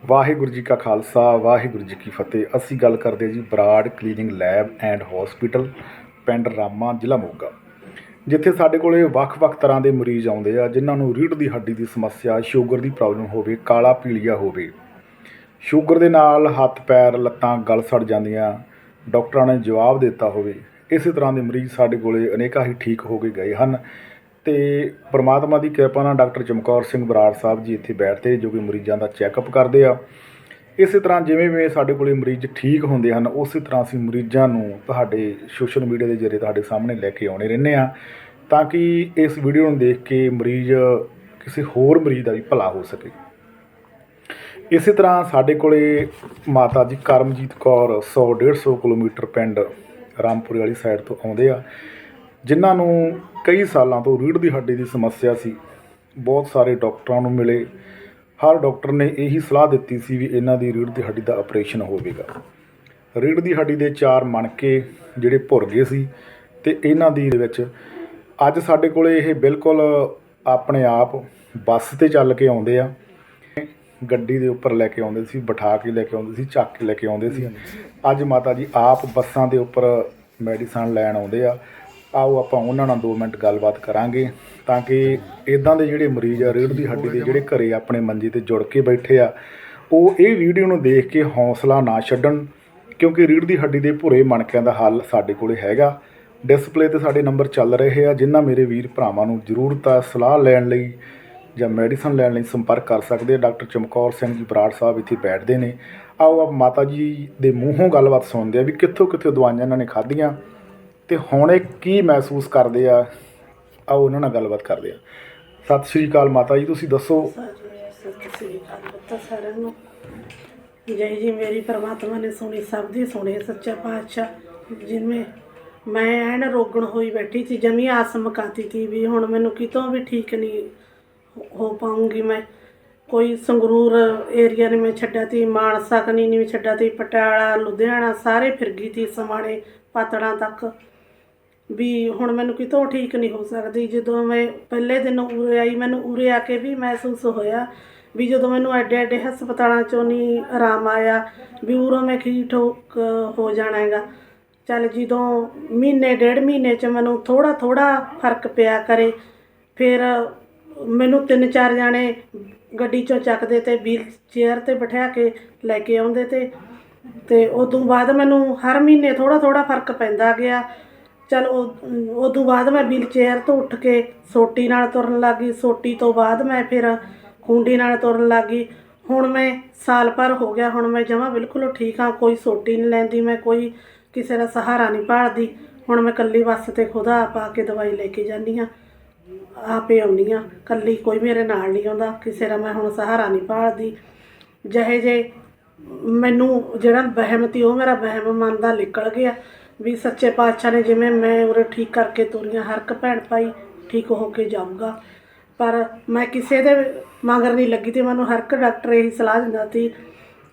ਵਾਹਿਗੁਰੂ ਜੀ ਕਾ ਖਾਲਸਾ, ਵਾਹਿਗੁਰੂ ਜੀ ਕੀ ਫਤਿਹ। ਅਸੀਂ ਗੱਲ ਕਰਦੇ ਹਾਂ ਜੀ Brar cleaning lab and hospital, ਪਿੰਡ ਰਾਮਾ, ਜ਼ਿਲ੍ਹਾ ਮੋਗਾ। ਜਿੱਥੇ ਸਾਡੇ ਕੋਲੇ ਵੱਖ-ਵੱਖ ਤਰ੍ਹਾਂ ਦੇ ਮਰੀਜ਼ ਆਉਂਦੇ ਆ, ਜਿਨ੍ਹਾਂ ਨੂੰ ਰੀੜ੍ਹ ਦੀ ਹੱਡੀ ਦੀ ਸਮੱਸਿਆ, ਸ਼ੂਗਰ ਦੀ ਪ੍ਰੋਬਲਮ ਹੋਵੇ, ਕਾਲਾ ਪੀਲੀਆ ਹੋਵੇ। ਸ਼ੂਗਰ ਦੇ ਨਾਲ ਹੱਥ, ਪੈਰ, ਲੱਤਾਂ, ਗਲ ਸੜ ਜਾਂਦੀਆਂ। ਡਾਕਟਰਾਂ ਨੇ ਜਵਾਬ ਦਿੱਤਾ ਹੋਵੇ। ਇਸੇ ਤਰ੍ਹਾਂ ਦੇ ਮਰੀਜ਼ ਸਾਡੇ ਕੋਲੇ ਅਨੇਕਾਂ ਹੀ ਠੀਕ ਹੋ ਕੇ ਗਏ ਹਨ। ਅਤੇ ਪਰਮਾਤਮਾ ਦੀ ਕਿਰਪਾ ਨਾਲ ਡਾਕਟਰ ਚਮਕੌਰ ਸਿੰਘ ਬਰਾੜ ਸਾਹਿਬ ਜੀ ਇੱਥੇ ਬੈਠਦੇ ਜੋ ਕਿ ਮਰੀਜ਼ਾਂ ਦਾ ਚੈੱਕਅਪ ਕਰਦੇ ਆ। ਇਸੇ ਤਰ੍ਹਾਂ ਜਿਵੇਂ ਜਿਵੇਂ ਸਾਡੇ ਕੋਲੇ ਮਰੀਜ਼ ਠੀਕ ਹੁੰਦੇ ਹਨ, ਉਸੇ ਤਰ੍ਹਾਂ ਅਸੀਂ ਮਰੀਜ਼ਾਂ ਨੂੰ ਤੁਹਾਡੇ ਸੋਸ਼ਲ ਮੀਡੀਆ ਦੇ ਜ਼ਰੀਏ ਤੁਹਾਡੇ ਸਾਹਮਣੇ ਲੈ ਕੇ ਆਉਣੇ ਰਹਿੰਦੇ ਆ ਤਾਂ ਕਿ ਇਸ ਵੀਡੀਓ ਨੂੰ ਦੇਖ ਕੇ ਮਰੀਜ਼ ਕਿਸੇ ਹੋਰ ਮਰੀਜ਼ ਦਾ ਵੀ ਭਲਾ ਹੋ ਸਕੇ। ਇਸੇ ਤਰ੍ਹਾਂ ਸਾਡੇ ਕੋਲੇ ਮਾਤਾ ਜੀ ਕਰਮਜੀਤ ਕੌਰ 100 150 ਕਿਲੋਮੀਟਰ ਪਿੰਡ ਰਾਮਪੁਰੇ ਵਾਲੀ ਸਾਈਡ ਤੋਂ ਆਉਂਦੇ ਆ। ਜਿਨ੍ਹਾਂ ਨੂੰ ਕਈ ਸਾਲਾਂ ਤੋਂ ਰੀੜ੍ਹ ਦੀ ਹੱਡੀ ਦੀ ਸਮੱਸਿਆ ਸੀ। ਬਹੁਤ ਸਾਰੇ ਡਾਕਟਰਾਂ ਨੂੰ ਮਿਲੇ। ਹਰ ਡਾਕਟਰ ਨੇ ਇਹੀ ਸਲਾਹ ਦਿੱਤੀ ਸੀ ਵੀ ਇਹਨਾਂ ਦੀ ਰੀੜ੍ਹ ਦੀ ਹੱਡੀ ਦਾ ਆਪਰੇਸ਼ਨ ਹੋਵੇਗਾ। ਰੀੜ੍ਹ ਦੀ ਹੱਡੀ ਦੇ ਚਾਰ ਮਣਕੇ ਜਿਹੜੇ ਭੁਰ ਗਏ ਸੀ ਤੇ ਇਹਨਾਂ ਦੀ ਵਿੱਚ ਅੱਜ ਸਾਡੇ ਕੋਲੇ ਇਹ ਬਿਲਕੁਲ ਆਪਣੇ ਆਪ ਬੱਸ ਤੇ ਚੱਲ ਕੇ ਆਉਂਦੇ ਆ। ਗੱਡੀ ਦੇ ਉੱਪਰ ਲੈ ਕੇ ਆਉਂਦੇ ਸੀ, ਬਿਠਾ ਕੇ ਲੈ ਕੇ ਆਉਂਦੇ ਸੀ, ਚੱਕ ਕੇ ਲੈ ਕੇ ਆਉਂਦੇ ਸੀ। ਅੱਜ ਮਾਤਾ ਜੀ ਆਪ ਬੱਸਾਂ ਦੇ ਉੱਪਰ ਮੈਡੀਸਨ ਲੈਣ ਆਉਂਦੇ ਆ। ਆਓ ਆਪਾਂ ਉਹਨਾਂ ਨਾਲ 2 ਮਿੰਟ ਗੱਲਬਾਤ ਕਰਾਂਗੇ ਤਾਂ ਕਿ ਇਦਾਂ ਦੇ ਜਿਹੜੇ ਮਰੀਜ਼ ਆ, ਰੀੜ੍ਹ ਦੀ ਹੱਡੀ ਦੇ ਜਿਹੜੇ ਘਰੇ ਆਪਣੇ ਮੰਜੇ ਤੇ ਜੁੜ ਕੇ ਬੈਠੇ ਆ, ਉਹ ਇਹ ਵੀਡੀਓ ਨੂੰ ਦੇਖ ਕੇ ਹੌਸਲਾ ਨਾ ਛੱਡਣ, ਕਿਉਂਕਿ ਰੀੜ੍ਹ ਦੀ ਹੱਡੀ ਦੇ ਭੁਰੇ ਮਣਕਿਆਂ ਦਾ ਹੱਲ ਸਾਡੇ ਕੋਲੇ ਹੈਗਾ। ਡਿਸਪਲੇ ਤੇ ਸਾਡੇ ਨੰਬਰ ਚੱਲ ਰਹੇ ਆ, ਜਿਨ੍ਹਾਂ ਮੇਰੇ ਵੀਰ ਭਰਾਵਾਂ ਨੂੰ ਜ਼ਰੂਰਤ ਆ, ਸਲਾਹ ਲੈਣ ਲਈ ਜਾਂ ਮੈਡੀਸਨ ਲੈਣ ਲਈ ਸੰਪਰਕ ਕਰ ਸਕਦੇ ਆ। ਡਾਕਟਰ ਚਮਕੌਰ ਸਿੰਘ ਜੀ ਬਰਾੜ ਸਾਹਿਬ ਇੱਥੇ ਬੈਠਦੇ ਨੇ। ਆਓ ਆਪ ਮਾਤਾ ਜੀ ਦੇ ਮੂੰਹੋਂ ਗੱਲਬਾਤ ਸੁਣਦੇ ਆ ਵੀ ਕਿੱਥੋਂ ਕਿੱਥੋਂ ਦਵਾਈਆਂ ਇਹਨਾਂ ਨੇ ਖਾਧੀਆਂ। ਤੇ ਹੁਣ ਇਹ ਕੀ ਮਹਿਸੂਸ ਕਰਦੇ ਆ, ਆਓ ਉਹਨਾਂ ਨਾਲ ਗੱਲਬਾਤ ਕਰਦੇ ਆ। ਸਤਿ ਸ਼੍ਰੀ ਅਕਾਲ ਮਾਤਾ ਜੀ, ਤੁਸੀਂ ਦੱਸੋ। ਸਤਿ ਸ੍ਰੀ ਅਕਾਲ ਪੁੱਤ ਸਾਰਿਆਂ ਨੂੰ ਜੈ ਜੀ, ਮੇਰੀ ਪਰਮਾਤਮਾ ਨੇ ਸੁਣੀ, ਸਭ ਦੀ ਸੁਣੀ, ਸੱਚਾ ਪਾਤਸ਼ਾਹ, ਜਿਵੇਂ ਮੈਂ ਐਨ ਰੋਗਣ ਹੋਈ ਬੈਠੀ ਸੀ, ਜਮੀ ਆਸ ਮਕਾਤੀ ਤੀ ਵੀ ਹੁਣ ਮੈਨੂੰ ਕਿਤੋਂ ਵੀ ਠੀਕ ਨਹੀਂ ਹੋ ਪਾਉਂਗੀ ਮੈਂ। ਕੋਈ ਸੰਗਰੂਰ ਏਰੀਆ ਨੇ ਮੈਂ ਛੱਡਿਆ ਤੀ, ਮਾਨਸਾ ਕਨੀ ਨਹੀਂ ਛੱਡਿਆ ਤੀ, ਪਟਿਆਲਾ, ਲੁਧਿਆਣਾ, ਸਾਰੇ ਫਿਰ ਗਈ ਤੀ ਸਮਾਣੇ ਪਾਤੜਾਂ ਤੱਕ। ਵੀ ਹੁਣ ਮੈਨੂੰ ਕਿਤੋਂ ਠੀਕ ਨਹੀਂ ਹੋ ਸਕਦੀ। ਜਦੋਂ ਮੈਂ ਪਹਿਲੇ ਦਿਨ ਉਰੇ ਆਈ, ਮੈਨੂੰ ਉਰੇ ਆ ਕੇ ਵੀ ਮਹਿਸੂਸ ਹੋਇਆ ਵੀ ਜਦੋਂ ਮੈਨੂੰ ਐਡੇ ਐਡੇ ਹਸਪਤਾਲਾਂ ਚੋਂ ਨਹੀਂ ਆਰਾਮ ਆਇਆ ਵੀ ਉਰੋਂ ਮੈਂ ਠੀਕ ਠੋਕ ਹੋ ਜਾਣਾ ਹੈਗਾ ਚੱਲ ਜਦੋਂ ਮਹੀਨੇ, ਡੇਢ ਮਹੀਨੇ ਚ ਮੈਨੂੰ ਥੋੜਾ ਥੋੜਾ ਫ਼ਰਕ ਪਿਆ ਕਰੇ, ਫਿਰ ਮੈਨੂੰ ਤਿੰਨ ਚਾਰ ਜਾਣੇ ਗੱਡੀ ਚੋਂ ਚੱਕਦੇ ਤੇ ਵੀਲ ਚੇਅਰ ਤੇ ਬਿਠਾ ਕੇ ਲੈ ਕੇ ਆਉਂਦੇ ਤੇ ਤੇ ਤੋਂ ਬਾਅਦ ਮੈਨੂੰ ਹਰ ਮਹੀਨੇ ਥੋੜਾ ਥੋੜਾ ਫ਼ਰਕ ਪੈਂਦਾ ਗਿਆ। ਚਲ ਤੋਂ ਬਾਅਦ ਮੈਂ ਵੀਲ ਚੇਅਰ ਤੋਂ ਉੱਠ ਕੇ ਸੋਟੀ ਨਾਲ ਤੁਰਨ ਲੱਗ ਗਈ। ਸੋਟੀ ਤੋਂ ਬਾਅਦ ਮੈਂ ਫਿਰ ਖੁੰਡੀ ਨਾਲ ਤੁਰਨ ਲੱਗ ਗਈ। ਹੁਣ ਮੈਂ ਸਾਲ ਭਰ ਹੋ ਗਿਆ, ਹੁਣ ਮੈਂ ਜਮਾਂ ਬਿਲਕੁਲ ਠੀਕ ਹਾਂ। ਕੋਈ ਸੋਟੀ ਨਹੀਂ ਲੈਂਦੀ, ਮੈਂ ਕੋਈ ਕਿਸੇ ਦਾ ਸਹਾਰਾ ਨਹੀਂ ਭਾਲਦੀ। ਹੁਣ ਮੈਂ ਇਕੱਲੀ ਬੱਸ ਤੇ ਖੁਦਾ ਆਪ ਆ ਕੇ ਦਵਾਈ ਲੈ ਕੇ ਜਾਂਦੀ ਹਾਂ। ਆਪੇ ਆਉਂਦੀ ਹਾਂ। ਇਕੱਲੀ ਕੋਈ ਮੇਰੇ ਨਾਲ ਨਹੀਂ ਆਉਂਦਾ। ਕਿਸੇ ਦਾ ਮੈਂ ਹੁਣ ਸਹਾਰਾ ਨਹੀਂ ਭਾਲਦੀ। ਜਿਹੇ ਜੇ ਮੈਨੂੰ ਜਿਹੜਾ ਵਹਿਮ ਤੀ ਉਹ ਮੇਰਾ ਵਹਿਮ ਮਨ ਦਾ ਨਿਕਲ ਗਿਆ। ਵੀ ਸੱਚੇ ਪਾਤਸ਼ਾਹ ਨੇ ਜਿਵੇਂ ਮੈਂ ਉਰੇ ਠੀਕ ਕਰਕੇ ਤੁਰੀਆਂ, ਹਰ ਇੱਕ ਭੈਣ ਭਾਈ ਠੀਕ ਹੋ ਕੇ ਜਾਊਗਾ। ਪਰ ਮੈਂ ਕਿਸੇ ਦੇ ਮਗਰ ਨਹੀਂ ਲੱਗੀ ਤੇ ਮੈਨੂੰ ਹਰ ਇੱਕ ਡਾਕਟਰ ਇਹੀ ਸਲਾਹ ਦਿੰਦਾ ਸੀ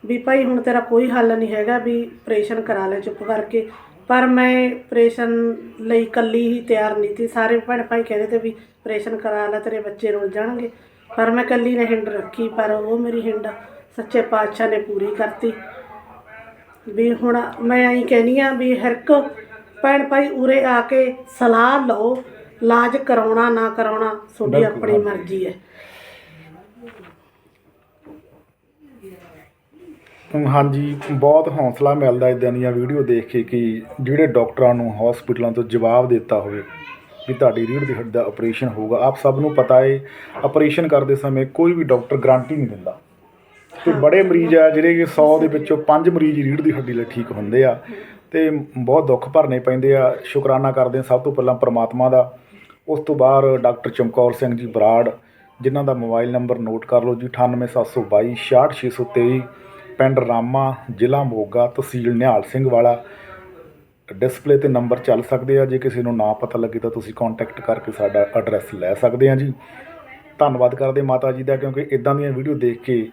ਵੀ ਭਾਈ ਹੁਣ ਤੇਰਾ ਕੋਈ ਹੱਲ ਨਹੀਂ ਹੈਗਾ ਵੀ ਆਪਰੇਸ਼ਨ ਕਰਾ ਲੈ ਚੁੱਪ ਕਰਕੇ। ਪਰ ਮੈਂ ਆਪਰੇਸ਼ਨ ਲਈ ਇਕੱਲੀ ਹੀ ਤਿਆਰ ਨਹੀਂ ਸੀ। ਸਾਰੇ ਭੈਣ ਭਾਈ ਕਹਿੰਦੇ ਤੇ ਵੀ ਆਪਰੇਸ਼ਨ ਕਰਾ ਲੈ, ਤੇਰੇ ਬੱਚੇ ਰੁੱਲ ਜਾਣਗੇ। ਪਰ ਮੈਂ ਇਕੱਲੀ ਨੇ ਹਿੰਡ ਰੱਖੀ, ਪਰ ਉਹ ਮੇਰੀ ਹਿੰਡ ਸੱਚੇ ਪਾਤਸ਼ਾਹ ਨੇ ਪੂਰੀ ਕਰਤੀ। ਵੀ ਹੁਣ ਮੈਂ ਐਂ ਕਹਿਨੀ ਆ ਵੀ ਹਰ ਇੱਕ ਭੈਣ ਭਾਈ ਉਰੇ ਆ ਕੇ ਸਲਾਹ ਲਓ ਇਲਾਜ ਕਰਾਉਣਾ ਨਾ ਕਰਾਉਣਾ ਤੁਹਾਡੀ ਬਿਲਕੁਲ, ਆਪਣੀ ਹਾਂਜੀ। ਮਰਜ਼ੀ ਹੈ। ਹਾਂਜੀ ਬਹੁਤ ਹੌਸਲਾ ਮਿਲਦਾ ਇਦਾਂ ਦੀਆਂ ਵੀਡੀਓ ਦੇਖ ਕੇ ਕਿ ਜਿਹੜੇ ਡਾਕਟਰਾਂ ਨੂੰ ਹਸਪੀਟਲਾਂ ਤੋਂ ਜਵਾਬ ਦਿੱਤਾ ਹੋਵੇ ਵੀ ਤੁਹਾਡੀ ਰੀੜ੍ਹ ਦੀ ਹੱਡੀ ਦਾ ਆਪਰੇਸ਼ਨ ਹੋਊਗਾ। ਆਪ ਸਭ ਨੂੰ ਪਤਾ ਹੈ ਆਪਰੇਸ਼ਨ ਕਰਦੇ ਸਮੇਂ ਕੋਈ ਵੀ ਡਾਕਟਰ ਗਾਰੰਟੀ ਨਹੀਂ ਦਿੰਦਾ। ਤੇ ਬੜੇ ਮਰੀਜ਼ ਆ ਜਿਹੜੇ ਕਿ 100 ਦੇ ਵਿੱਚੋਂ 5 ਮਰੀਜ਼ ਰੀੜ੍ਹ ਦੀ ਹੱਡੀ ਲਈ ਠੀਕ ਹੁੰਦੇ ਆ ਤੇ ਬਹੁਤ ਦੁੱਖ ਭਰਨੇ ਪੈਂਦੇ ਆ। ਸ਼ੁਕਰਾਨਾ ਕਰਦੇ ਸਭ ਤੋਂ ਪਹਿਲਾਂ ਪ੍ਰਮਾਤਮਾ ਦਾ। ਉਸ ਤੋਂ ਬਾਅਦ ਡਾਕਟਰ ਚਮਕੌਰ ਸਿੰਘ ਜੀ ਬਰਾੜ ਜਿਨ੍ਹਾਂ ਦਾ ਮੋਬਾਈਲ ਨੰਬਰ ਨੋਟ ਕਰ ਲਓ ਜੀ 98722 66623 ਪਿੰਡ ਰਾਮਾ ਜ਼ਿਲ੍ਹਾ ਮੋਗਾ ਤਹਿਸੀਲ ਨਿਹਾਲ ਸਿੰਘ ਵਾਲਾ। ਡਿਸਪਲੇ ਤੇ ਨੰਬਰ ਚੱਲ ਸਕਦੇ ਆ। ਜੇ ਕਿਸੇ ਨੂੰ ਨਾ ਪਤਾ ਲੱਗੇ ਤਾਂ ਤੁਸੀਂ ਕੰਟੈਕਟ ਕਰਕੇ ਸਾਡਾ ਐਡਰੈਸ ਲੈ ਸਕਦੇ ਆ ਜੀ। ਧੰਨਵਾਦ ਕਰਦੇ ਮਾਤਾ ਜੀ ਦਾ ਕਿਉਂਕਿ ਇਦਾਂ ਦੀਆਂ ਵੀਡੀਓ ਦੇਖ ਕੇ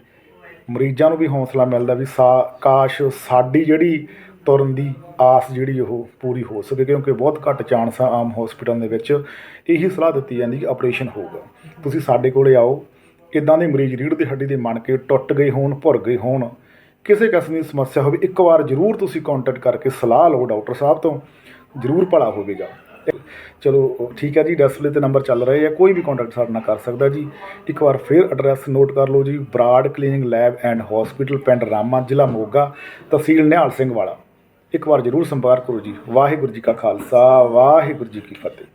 ਮਰੀਜ਼ਾਂ ਨੂੰ ਵੀ ਹੌਸਲਾ ਮਿਲਦਾ ਵੀ ਸਾ, ਕਾਸ਼ ਸਾਡੀ ਜਿਹੜੀ ਤੁਰਨ ਦੀ ਆਸ ਜਿਹੜੀ ਉਹ ਪੂਰੀ ਹੋ ਸਕੇ, ਕਿਉਂਕਿ ਬਹੁਤ ਘੱਟ ਚਾਂਸ ਆ ਆਮ ਹਸਪੀਟਲ ਦੇ ਵਿੱਚ ਇਹੀ ਸਲਾਹ ਦਿੱਤੀ ਜਾਂਦੀ ਕਿ ਆਪਰੇਸ਼ਨ ਹੋਊਗਾ। ਤੁਸੀਂ ਸਾਡੇ ਕੋਲੇ ਆਓ, ਇਦਾਂ ਦੇ ਮਰੀਜ਼ ਰੀੜ੍ਹ ਦੀ ਹੱਡੀ ਦੇ ਮਣ ਕੇ ਟੁੱਟ ਗਏ ਹੋਣ, ਭੁਰ ਗਏ ਹੋਣ, ਕਿਸੇ ਕਿਸਮ ਦੀ ਸਮੱਸਿਆ ਹੋਵੇ, ਇੱਕ ਵਾਰ ਜ਼ਰੂਰ ਤੁਸੀਂ ਕੰਟੈਕਟ ਕਰਕੇ ਸਲਾਹ ਲਓ ਡਾਕਟਰ ਸਾਹਿਬ ਤੋਂ, ਜ਼ਰੂਰ ਭਲਾ ਹੋਵੇਗਾ। ਚਲੋ ਠੀਕ ਹੈ ਜੀ ਡਿਸਪਲੇ ਤੇ ਨੰਬਰ ਚੱਲ ਰਹੇ ਆ, ਕੋਈ ਵੀ ਕੰਟੈਕਟ ਸਾਡੇ ਨਾਲ ਕਰ ਸਕਦਾ ਜੀ। ਇੱਕ ਵਾਰ ਫਿਰ ਐਡਰੈਸ ਨੋਟ ਕਰ ਲਓ ਜੀ Brar cleaning lab and hospital ਪਿੰਡ ਰਾਮਾ, ਜ਼ਿਲ੍ਹਾ ਮੋਗਾ, ਤਹਿਸੀਲ ਨਿਹਾਲ ਸਿੰਘ ਵਾਲਾ। ਇੱਕ ਵਾਰ ਜ਼ਰੂਰ ਸੰਪਰਕ ਕਰੋ ਜੀ। ਵਾਹਿਗੁਰੂ ਜੀ ਕਾ ਖਾਲਸਾ, ਵਾਹਿਗੁਰੂ ਜੀ ਕੀ ਫਤਿਹ।